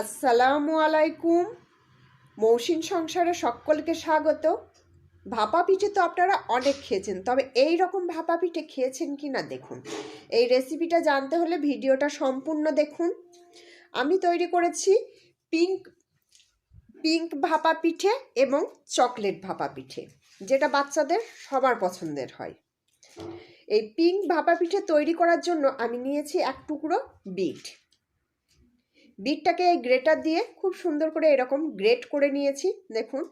আসসালামু আলাইকুম। মৌসিন সংসারে সকলকে স্বাগত। ভাপা পিঠে তো আপনারা অনেক খেয়েছেন, তবে এই রকম ভাপা পিঠে খেয়েছেন কি না দেখুন। এই রেসিপিটা জানতে হলে ভিডিওটা সম্পূর্ণ দেখুন। আমি তৈরি করেছি পিঙ্ক পিঙ্ক ভাপা পিঠে এবং চকলেট ভাপা পিঠে, যেটা বাচ্চাদের সবার পছন্দের হয়। এই পিঙ্ক ভাপা পিঠে তৈরি করার জন্য আমি নিয়েছি এক টুকরো বিট বিটটাকে এই গ্রেটার দিয়ে খুব সুন্দর করে এরকম গ্রেট করে নিয়েছি, দেখুন।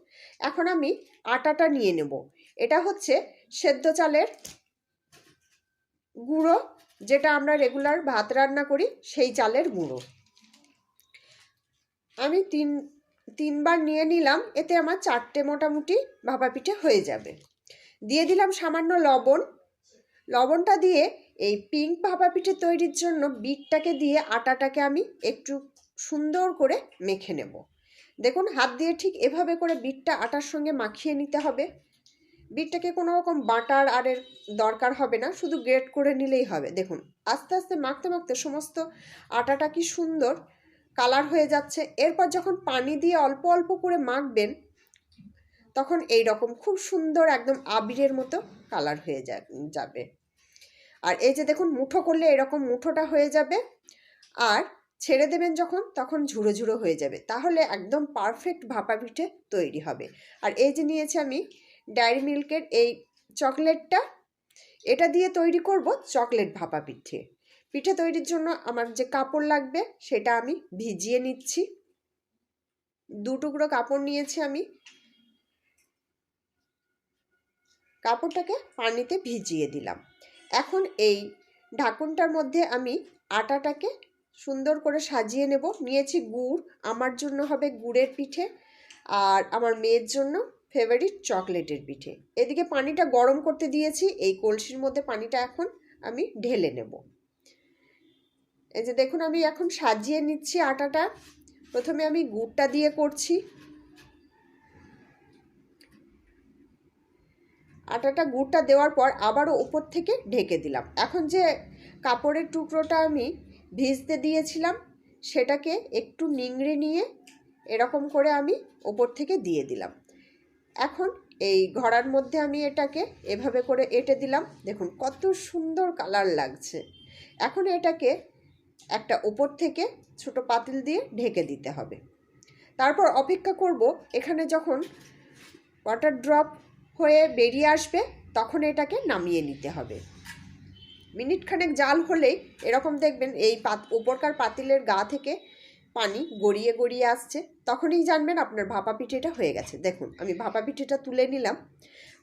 এখন আমি আটাটা নিয়ে নেব। এটা হচ্ছে সেদ্ধ চালের গুঁড়ো, যেটা আমরা রেগুলার ভাত রান্না করি, সেই চালের গুঁড়ো। আমি তিন, তিনবার নিয়ে নিলাম, এতে আমার চারটে মোটামুটি ভাপা পিঠে হয়ে যাবে। দিয়ে দিলাম সামান্য লবণ। লবণটা দিয়ে এই পিঙ্ক ভাপা পিঠে তৈরির জন্য বিটটাকে দিয়ে আটাটাকে আমি একটু সুন্দর করে মেখে নেব। দেখুন, হাত দিয়ে ঠিক এভাবে করে বিটটা আটার সঙ্গে মাখিয়ে নিতে হবে। বিটটাকে কোনো রকম বাটার আরের দরকার হবে না, শুধু গ্রেট করে নিলেই হবে। দেখুন, আস্তে আস্তে মাখতে মাখতে সমস্ত আটাটা কি সুন্দর কালার হয়ে যাচ্ছে। এরপর যখন পানি দিয়ে অল্প অল্প করে মাখবেন, তখন এই রকম খুব সুন্দর একদম আবিরের মতো কালার হয়ে যাবে। আর এই যে দেখুন, মুঠো করলে এরকম মুঠোটা হয়ে যাবে। আর ছেড়ে দেবেন যখন, তখন ঝুড়ো ঝুড়ো হয়ে যাবে। তাহলে একদম পারফেক্ট ভাপা পিঠে তৈরি হবে। আর এই যে নিয়েছি আমি ডায়েরি মিল্কের এই চকলেটটা এটা দিয়ে তৈরি করব চকলেট ভাপা পিঠে পিঠে তৈরির জন্য আমার যে কাপড় লাগবে, সেটা আমি ভিজিয়ে নিচ্ছি। দু টুকরো কাপড় নিয়েছি আমি। কাপড়টাকে পানিতে ভিজিয়ে দিলাম। এখন এই ঢাকনটার মধ্যে আমি আটাটাকে সুন্দর করে সাজিয়ে নেব। নিয়েছি গুড়। আমার জন্য হবে গুড়ের পিঠে আর আমার মেয়ের জন্য ফেভারিট চকলেটের পিঠে। এদিকে পানিটা গরম করতে দিয়েছি। এই কলসির মধ্যে পানিটা এখন আমি ঢেলে নেব। এই যে দেখুন, আমি এখন সাজিয়ে নিচ্ছি আটাটা। প্রথমে আমি গুড়টা দিয়ে করছি। আটাটা গুড়টা দেওয়ার পর আবারও উপর থেকে ঢেকে দিলাম। এখন যে কাপড়ের টুকরোটা আমি ভিজতে দিয়েছিলাম, সেটাকে একটু নিংড়ে নিয়ে এরকম করে আমি ওপর থেকে দিয়ে দিলাম। এখন এই ঘড়ার মধ্যে আমি এটাকে এভাবে করে এঁটে দিলাম। দেখুন কত সুন্দর কালার লাগছে। এখন এটাকে একটা ওপর থেকে ছোট পাতিল দিয়ে ঢেকে দিতে হবে। তারপর অপেক্ষা করব, এখানে যখন ওয়াটার ড্রপ হয়ে বেরিয়ে আসবে, তখন এটাকে নামিয়ে নিতে হবে। মিনিট খানেক জাল হলেই এরকম দেখবেন এই পাত, উপরকার পাতিলের গা থেকে পানি গড়িয়ে গড়িয়ে আসছে। তখনই জানবেন আপনার ভাপা পিঠেটা হয়ে গেছে। দেখুন, আমি ভাপা পিঠেটা তুলে নিলাম।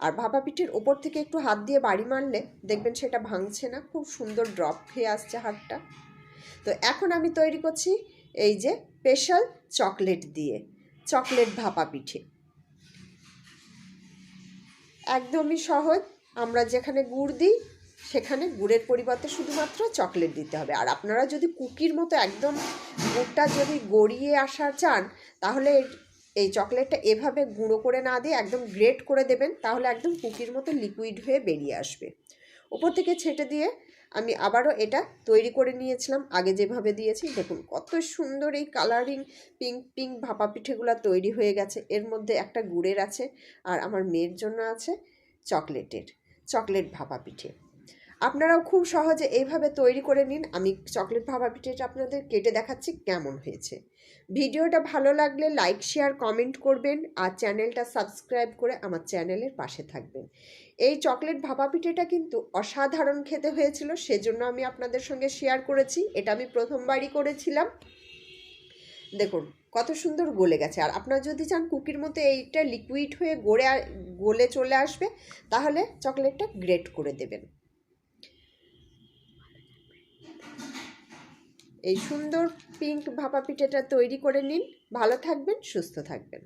আর ভাপা পিঠের ওপর থেকে একটু হাত দিয়ে বাড়ি মারলে দেখবেন সেটা ভাঙছে না। খুব সুন্দর ড্রপ খেয়ে আসছে হাতটা। তো এখন আমি তৈরি করছি এই যে স্পেশাল চকলেট দিয়ে, চকলেট ভাপা পিঠে একদমই সহজ। আমরা যেখানে গুড় দিই সেখানে গুড়ের পরিবর্তে শুধুমাত্র চকলেট দিতে হবে। আর আপনারা যদি কুকির মতো একদম গুড়টা যদি গড়িয়ে আসা চান, তাহলে এই চকলেটটা এভাবে গুঁড়ো করে না দিয়ে একদম গ্রেট করে দেবেন, তাহলে একদম কুকির মতো লিকুইড হয়ে বেরিয়ে আসবে। ওপর থেকে ছেটে দিয়ে আমি আবারও এটা তৈরি করে নিয়েছিলাম। আগে যেভাবে দিয়েছি, দেখুন কত সুন্দর এই কালারিং পিঙ্ক পিঙ্ক ভাপা পিঠেগুলো তৈরি হয়ে গেছে। এর মধ্যে একটা গুড়ের আছে, আর আমার মেয়ের জন্য আছে চকলেটের, চকলেট ভাপা পিঠে। আপনারাও খুব সহজে এইভাবে তৈরি করে নিন। আমি চকলেট ভাপা পিঠেটা আপনাদের কেটে দেখাচ্ছি কেমন হয়েছে। ভিডিওটা ভালো লাগলে লাইক, শেয়ার, কমেন্ট করবেন আর চ্যানেলটা সাবস্ক্রাইব করে আমার চ্যানেলের পাশে থাকবেন। এই চকলেট ভাপা পিঠেটা কিন্তু অসাধারণ খেতে হয়েছিল, সেজন্য আমি আপনাদের সঙ্গে শেয়ার করেছি। এটা আমি প্রথমবারই করেছিলাম। দেখুন, কত সুন্দর গলে গেছে। আর আপনারা যদি চান কুকির মতো এইটা লিকুইড হয়ে গড়ে গলে চলে আসবে, তাহলে চকলেটটা গ্রেট করে দেবেন। এই সুন্দর পিঙ্ক ভাপা পিঠেটা তৈরি করে নিন। ভালো থাকবেন সুস্থ থাকবেন।